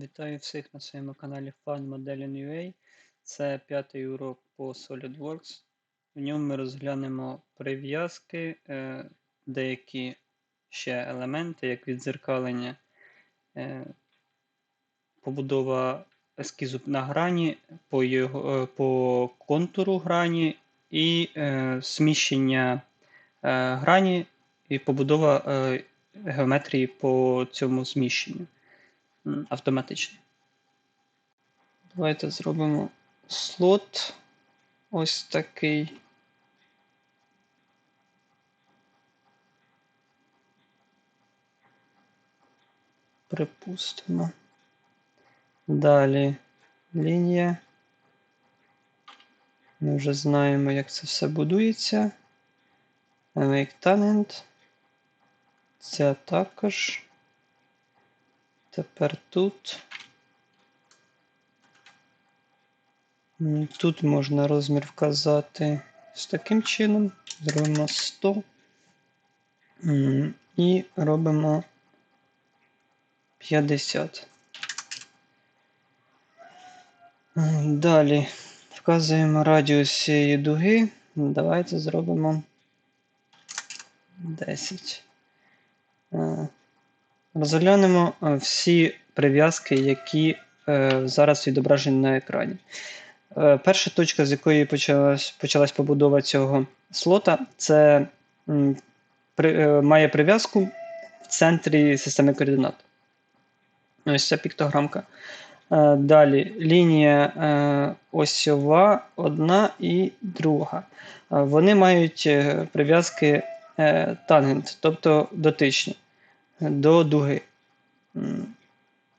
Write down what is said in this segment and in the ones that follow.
Вітаю всіх на своєму каналі Fun Modeling UA. Це п'ятий урок по SolidWorks. В ньому ми розглянемо прив'язки, е, деякі ще елементи, як відзеркалення, е, побудова ескізу на грані, по, його, е, по контуру грані і зміщення е, грані і побудова геометрії по цьому зміщенню автоматично. Давайте зробимо слот ось такий. Припустимо. Далі лінія. Ми вже знаємо, як це все будується. Make tangent. Це також. Тепер тут. Тут можна розмір вказати з таким чином. Зробимо 100. І робимо 50. Далі вказуємо радіус цієї дуги. Давайте зробимо 10. Розглянемо е, всі прив'язки, які е, зараз відображені на екрані. Е, Перша точка, з якої почалась, почалась побудова цього слота, це при, має прив'язку в центрі системи координат. Ось ця піктограмка. Далі лінія осьова одна і друга. Вони мають прив'язки тангент, тобто дотичні до дуги.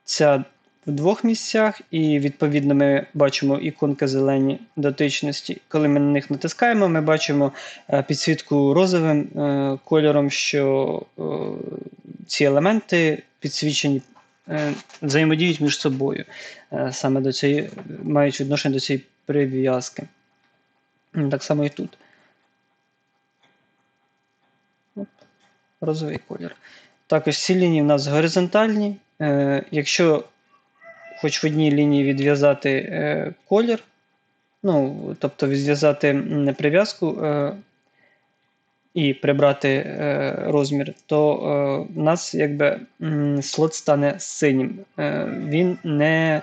Ця в двох місцях, і відповідно ми бачимо іконки зелені дотичності. Коли ми на них натискаємо, ми бачимо е, підсвітку розовим е, кольором, що е, ці елементи підсвічені взаємодіють між собою. Саме до цієї мають відношення до цієї прив'язки. Так само і тут. Розовий колір. Також ці лінії в нас горизонтальні. Е, Якщо хоч в одній лінії відв'язати е, колір, ну, тобто відв'язати прив'язку е, і прибрати розмір, то в нас якби слот стане синім. Він не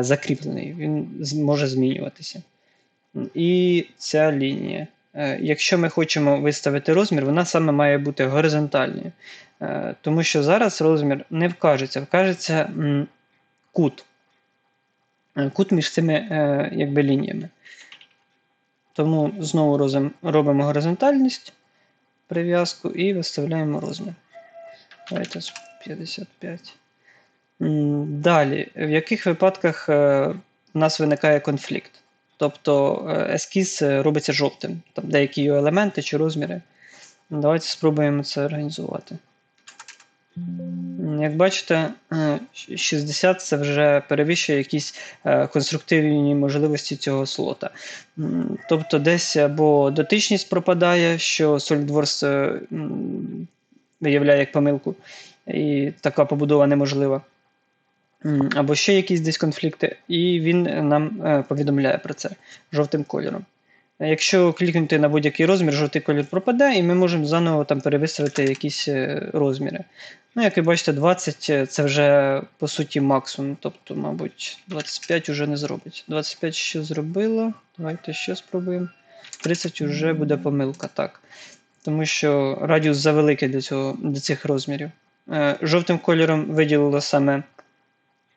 закріплений, він може змінюватися. І ця лінія. Якщо ми хочемо виставити розмір, вона саме має бути горизонтальною. Е, Тому що зараз розмір не вкажеться, вкажеться кут. Е, Кут між цими е, якби, лініями. Тому знову робимо горизонтальність, прив'язку і виставляємо розмір. Давайте 55. Далі, в яких випадках у нас виникає конфлікт? Тобто ескіз робиться жовтим, там деякі його елементи чи розміри. Давайте спробуємо це організувати. Як бачите, е, 60 це вже перевищує якісь е, конструктивні можливості цього слота. Тобто десь або дотичність пропадає, що SolidWorks е, виявляє як помилку, і така побудова неможлива. Або ще якісь десь конфлікти, і він нам е, повідомляє про це жовтим кольором. Якщо клікнути на будь-який розмір, жовтий колір пропаде, і ми можемо заново там перевиставити якісь е, розміри. Ну, як ви бачите, 20 е, це вже по суті максимум. Тобто, мабуть, 25 вже не зробить. 25 ще зробило. Давайте ще спробуємо. 30 вже буде помилка, так. Тому що радіус завеликий для, цього, для цих розмірів. Е, Жовтим кольором виділило саме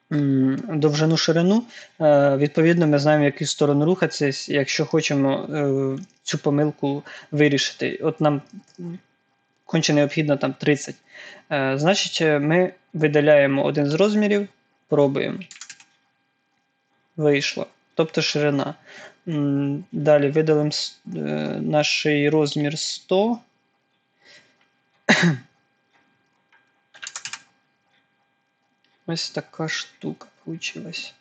довжину ширину. Е, Відповідно, ми знаємо, в яку сторону рухатися, якщо хочемо е, цю помилку вирішити. От нам конче необхідно там 30. Е, Значить, ми видаляємо один з розмірів, пробуємо. Вийшло. Тобто ширина. Далі видалимо наш розмір 100. Ось така штука получилась.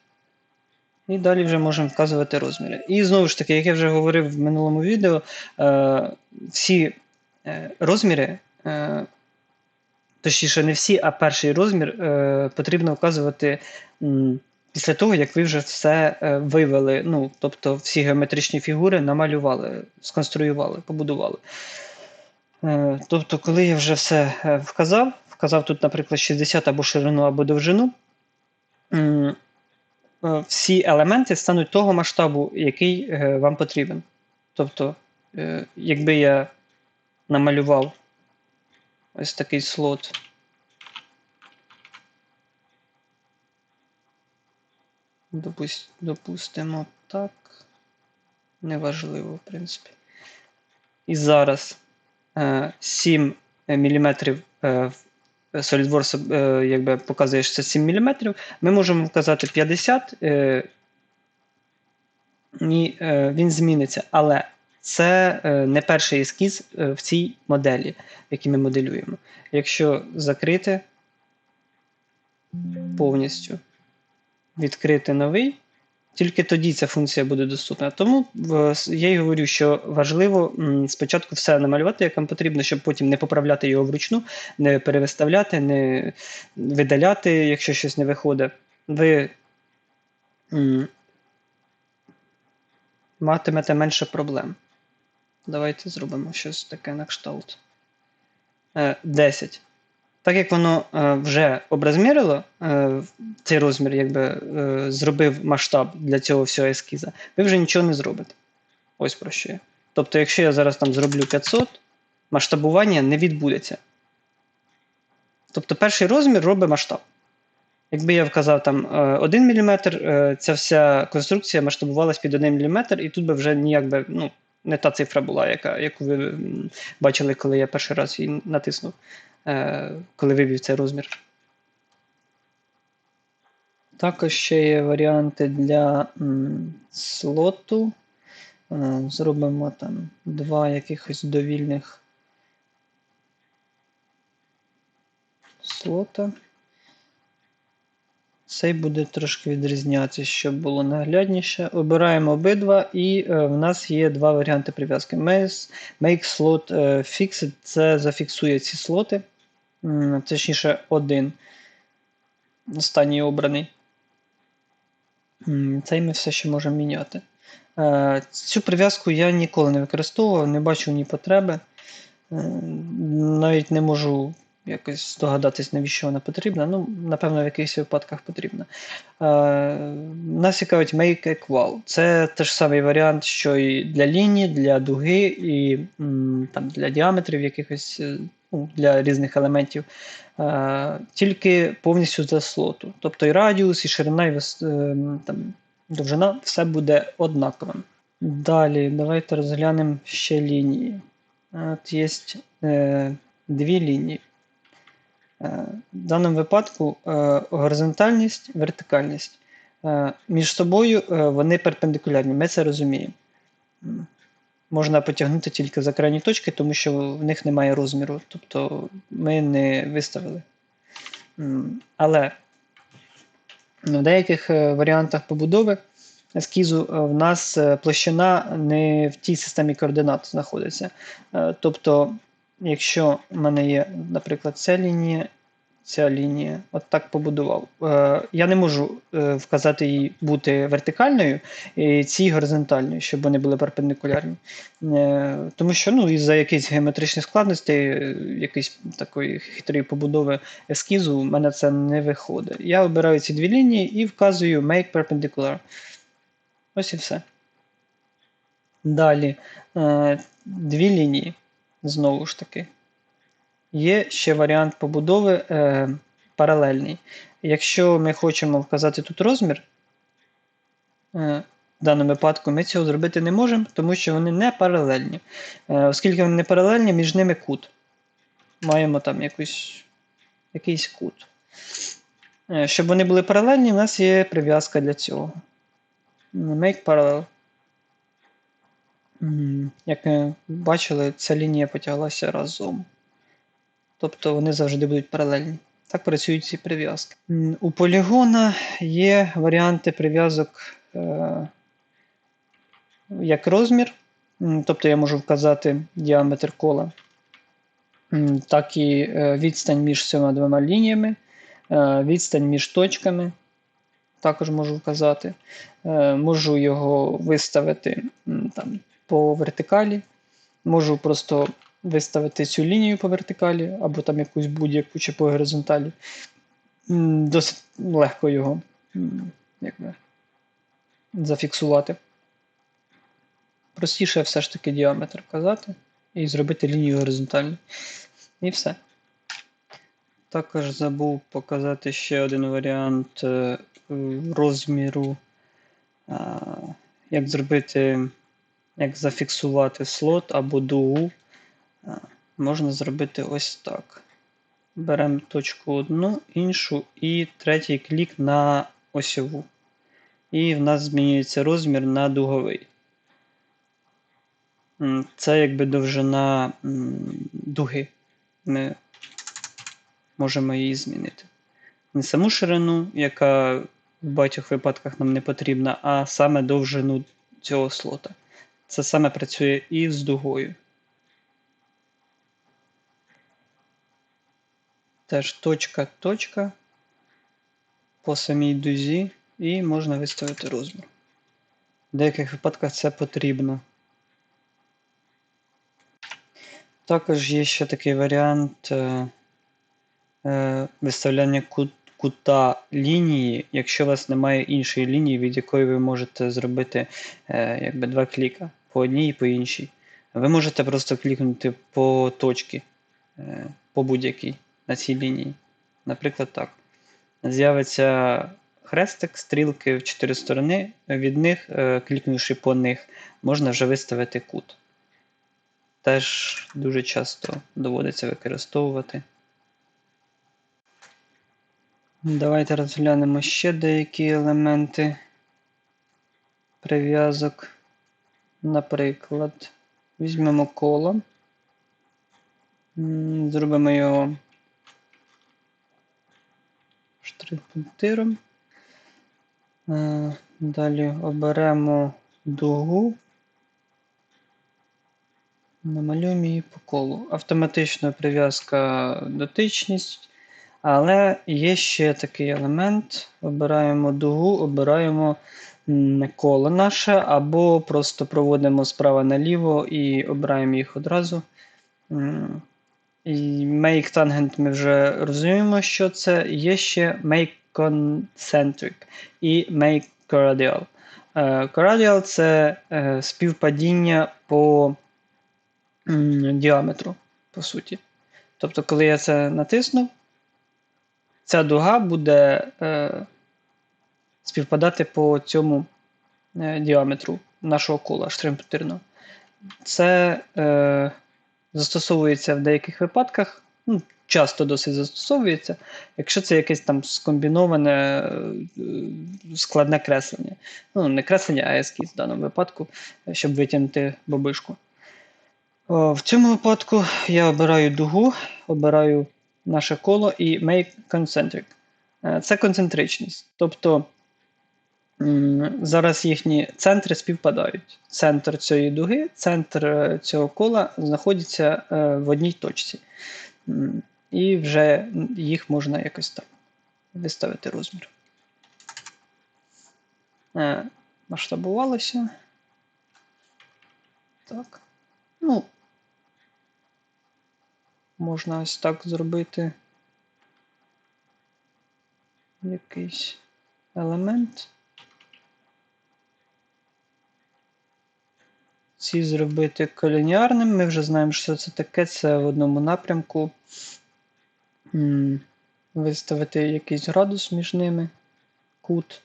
І далі вже можемо вказувати розміри. І знову ж таки, як я вже говорив в минулому відео, е, всі е, розміри, е, точніше, не всі, а перший розмір потрібно вказувати після того, як ви вже все вивели. Ну, тобто всі геометричні фігури намалювали, сконструювали, побудували. Тобто, коли я вже все вказав, вказав тут, наприклад, 60 або ширину, або довжину. е, Всі елементи стануть того масштабу, який е, вам потрібен. Тобто, е, якби я намалював ось такий слот. Допустимо так. Неважливо, в принципі. І зараз е, 7 мм SolidWorks е, якби показує, що це 7 мм. Ми можемо вказати 50 е, і е, він зміниться. Але це не перший ескіз в цій моделі, який ми моделюємо. Якщо закрити повністю, відкрити новий, тільки тоді ця функція буде доступна. Тому я й говорю, що важливо спочатку все намалювати, як вам потрібно, щоб потім не поправляти його вручну, не перевиставляти, не видаляти, якщо щось не виходить. Ви матимете менше проблем. Давайте зробимо щось таке на кшталт. Е, 10. Так як воно е, вже оброзмірило е, цей розмір, якби е, зробив масштаб для цього всього ескіза, ви вже нічого не зробите. Ось про що я. Тобто, якщо я зараз там зроблю 500, масштабування не відбудеться. Тобто перший розмір робить масштаб. Якби я вказав там е, 1 мм, ця вся конструкція масштабувалась під 1 мм, і тут би вже ніяк би, ну, не та цифра була, яка, яку ви бачили, коли я перший раз її натиснув, коли вивів цей розмір. Також ще є варіанти для м, слоту. Е, Зробимо там два якихось довільних слота. Цей буде трошки відрізнятися, щоб було наглядніше. Обираємо обидва, і е, в нас є два варіанти прив'язки. Make, slot е, fixed це зафіксує ці слоти, точніше, один. Останній обраний. Цей ми все ще можемо міняти. Е, Цю прив'язку я ніколи не використовував, не бачу ні потреби. Е, Навіть не можу якось здогадатись, навіщо вона потрібна. Ну, напевно, в якихось випадках потрібна. Е, Нас цікавить Make Equal. Це теж самий варіант, що і для лінії, для дуги, і там, для діаметрів якихось, для різних елементів. Е, Тільки повністю за слоту. Тобто і радіус, і ширина, і е, там, довжина все буде однаковим. Далі, давайте розглянемо ще лінії. От є е, дві лінії. В даному випадку горизонтальність, вертикальність. Між собою вони перпендикулярні, ми це розуміємо. Можна потягнути тільки за крайні точки, тому що в них немає розміру. Тобто ми не виставили. Але в деяких е, варіантах побудови ескізу е, в нас е, площина не в тій системі координат знаходиться. Тобто, якщо в мене є, наприклад, ця лінія, ця лінія, от так побудував. Е, Я не можу е, вказати їй бути вертикальною і цій горизонтальною, щоб вони були перпендикулярні. Е, Тому що ну, із-за якихось геометричних складностей, якоїсь такої хитрої побудови ескізу, в мене це не виходить. Я обираю ці дві лінії і вказую Make Perpendicular. Ось і все. Далі дві лінії. Знову ж таки. Є ще варіант побудови е, паралельний. Якщо ми хочемо вказати тут розмір, е, в даному випадку ми цього зробити не можемо, тому що вони не паралельні. Е, оскільки вони не паралельні, між ними кут. Маємо там якусь, якийсь кут. Е, щоб вони були паралельні, у нас є прив'язка для цього. Make parallel. Як ми бачили, ця лінія потяглася разом. Тобто вони завжди будуть паралельні. Так працюють ці прив'язки. У полігона є варіанти прив'язок е, як розмір. Тобто я можу вказати діаметр кола. так і е, відстань між цими двома лініями, е, відстань між точками. Також можу вказати. Можу його виставити там, по вертикалі. Можу просто виставити цю лінію по вертикалі, або там якусь будь-яку чи по горизонталі. Досить легко його якби, зафіксувати. Простіше все ж таки діаметр вказати і зробити лінію горизонтальну. І все. Також забув показати ще один варіант е, розміру, як зробити, як зафіксувати слот або дугу. Можна зробити ось так. Беремо точку одну, іншу і третій клік на осьову. І в нас змінюється розмір на дуговий. Це якби довжина дуги. Ми можемо її змінити. Не саму ширину, яка в багатьох випадках нам не потрібна, а саме довжину цього слота. Це саме працює і з дугою. Теж точка, точка по самій дузі, і можна виставити розмір. В деяких випадках це потрібно. Також є ще такий варіант е, е, виставляння кут, кута лінії, якщо у вас немає іншої лінії, від якої ви можете зробити е, якби два кліка по одній і по іншій. Ви можете просто клікнути по точці, е, по будь-якій на цій лінії. Наприклад, так. З'явиться хрестик, стрілки в чотири сторони. Від них, е, клікнувши по них, можна вже виставити кут. Теж дуже часто доводиться використовувати. Давайте розглянемо ще деякі елементи прив'язок. Наприклад, візьмемо коло, зробимо його штрих-пунктиром. Е, Далі оберемо дугу. Намалюємо її по колу. Автоматична прив'язка дотичність. Але є ще такий елемент. Обираємо дугу, обираємо коло наше, або просто проводимо справа наліво і обираємо їх одразу. Make Tangent ми вже розуміємо, що це. Є ще Make Concentric і Make Coradial. Е, Coradial це е, співпадіння по діаметру, по суті. Тобто, коли я це натисну, ця дуга буде е, співпадати по цьому діаметру нашого кола штримпутирного. Це застосовується в деяких випадках, ну, часто досить застосовується, якщо це якесь там скомбіноване е, складне креслення. Ну, не креслення, а ескіз в даному випадку, щоб витягнути бобишку. О, В цьому випадку я обираю дугу, обираю наше коло і make concentric. Е, Це концентричність. Тобто зараз їхні центри співпадають. Центр цієї дуги, центр е, цього кола знаходяться е, в одній точці. І вже їх можна якось так виставити розмір. Е, Масштабувалося. Так. Ну, можна ось так зробити якийсь елемент. Ці зробити колініарним. Ми вже знаємо, що це таке. Це в одному напрямку. Виставити якийсь градус між ними, кут.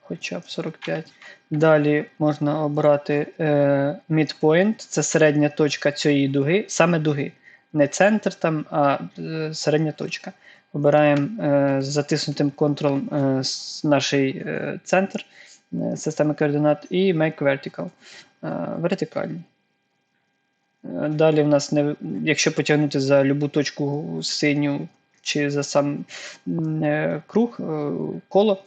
Хоча б 45. Далі можна обрати е, midpoint, це середня точка цієї дуги, саме дуги. Не центр там, а е, середня точка. Обираємо е, затиснутим Ctrl е, наш е, центр системи координат і Make Vertical. Е, вертикальний. Е, Далі в нас, не, якщо потягнути за любу точку синю чи за сам е, круг, е, коло,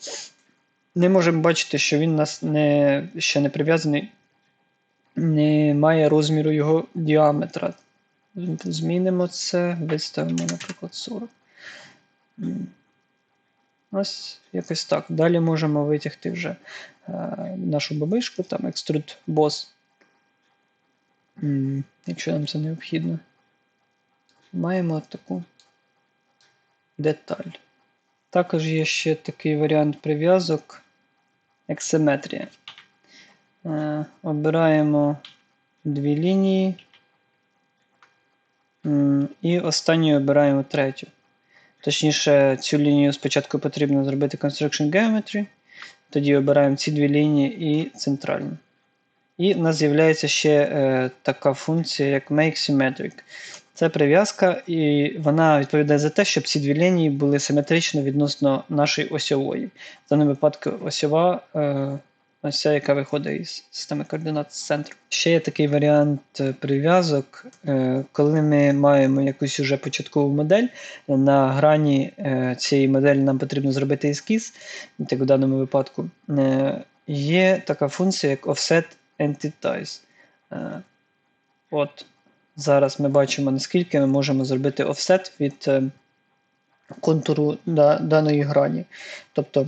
не можемо бачити, що він у нас не, ще не прив'язаний, не має розміру його діаметра. Змінимо це, виставимо, наприклад, 40. Ось якось так. Далі можемо витягти вже е, нашу бабишку, там Boss, М, якщо нам це необхідно. Маємо таку деталь. Також є ще такий варіант прив'язок ексиметрія. Е, обираємо дві лінії. І останню обираємо третю. Точніше, цю лінію спочатку потрібно зробити Construction Geometry. Тоді обираємо ці дві лінії і центральну. І в нас з'являється ще е, така функція, як Make Symmetric. Це прив'язка, і вона відповідає за те, щоб ці дві лінії були симетрично відносно нашої осьової. В даному випадку осьова е, ось ця, яка виходить із системи координат з центру. Ще є такий варіант е, прив'язок, е, коли ми маємо якусь уже початкову модель. На грані е, цієї моделі нам потрібно зробити ескіз, так в даному випадку. Є така функція, як Offset Entities. От Зараз ми бачимо, наскільки ми можемо зробити офсет від контуру даної грані. Тобто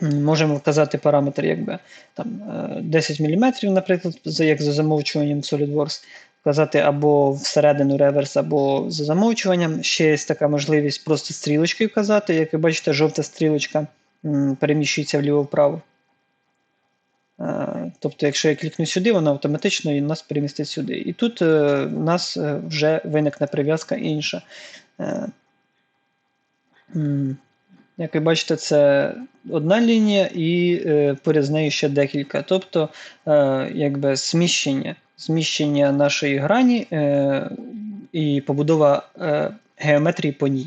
можемо вказати параметр якби, там, 10 мм, наприклад, як за замовчуванням SolidWorks, вказати або всередину реверс, або за замовчуванням. Ще є така можливість просто стрілочкою вказати. Як ви бачите, жовта стрілочка переміщується вліво-вправо. Е, тобто, якщо я клікну сюди, воно автоматично і нас перемістить сюди. І тут е, в нас е, вже виникне прив'язка інша. Як ви бачите, це одна лінія, і поряд з нею ще декілька. Тобто, якби зміщення зміщення нашої грані і побудова геометрії по ній,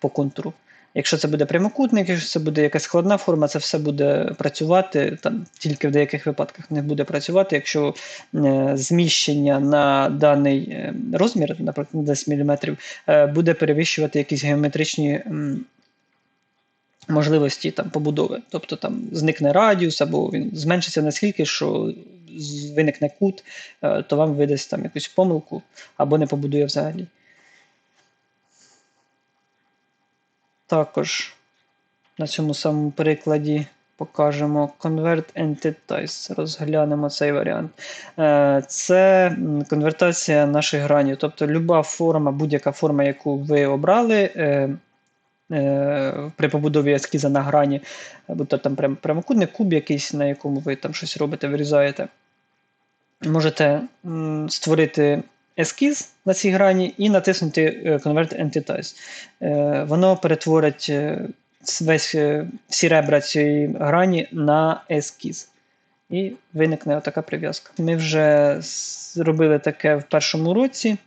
по контуру. Якщо це буде прямокутник, якщо це буде якась складна форма, це все буде працювати там тільки в деяких випадках не буде працювати, якщо е, зміщення на даний е, розмір, наприклад, на 10 мм, е, буде перевищувати якісь геометричні. Можливості там побудови, тобто там зникне радіус, або він зменшиться наскільки, що виникне кут, е, то вам видасть там якусь помилку, або не побудує взагалі. Також на цьому самому прикладі покажемо Convert Entities. Розглянемо цей варіант. Е, це конвертація наших гранів. Тобто люба форма, будь-яка форма, яку ви обрали. Е, при побудові ескіза на грані, будь-то там прямокутник, куб якийсь, на якому ви там щось робите, вирізаєте. Можете створити ескіз на цій грані і натиснути е, Convert Entities. Е, воно перетворить весь, всі ребра цієї грані на ескіз. І виникне така прив'язка. Ми вже зробили таке в першому році.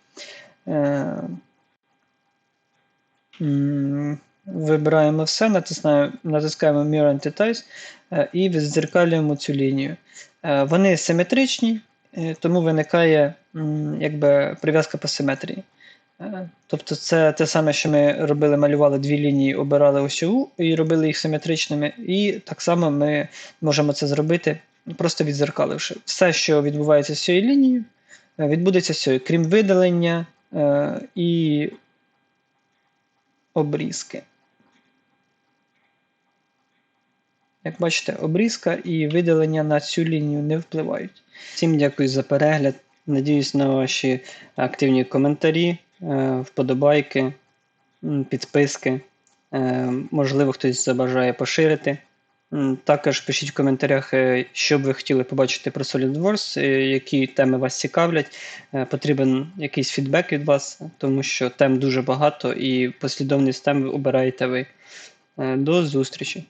Вибираємо все, натискаємо натискаємо Mirror Entities і відзеркалюємо цю лінію. Вони симетричні, тому виникає якби прив'язка по симетрії. Е, тобто це те саме, що ми робили, малювали дві лінії, обирали осьову і робили їх симетричними. І так само ми можемо це зробити, просто відзеркаливши. Все, що відбувається з цією лінією, е, відбудеться з цією, крім видалення е, і обрізки. Як бачите, обрізка і видалення на цю лінію не впливають. Всім дякую за перегляд. Надіюсь на ваші активні коментарі, е, вподобайки, підписки. Е, можливо, хтось забажає поширити. Також пишіть в коментарях, е, що б ви хотіли побачити про SolidWorks, які теми вас цікавлять. Потрібен якийсь фідбек від вас, тому що тем дуже багато і послідовність тем обираєте ви. До зустрічі!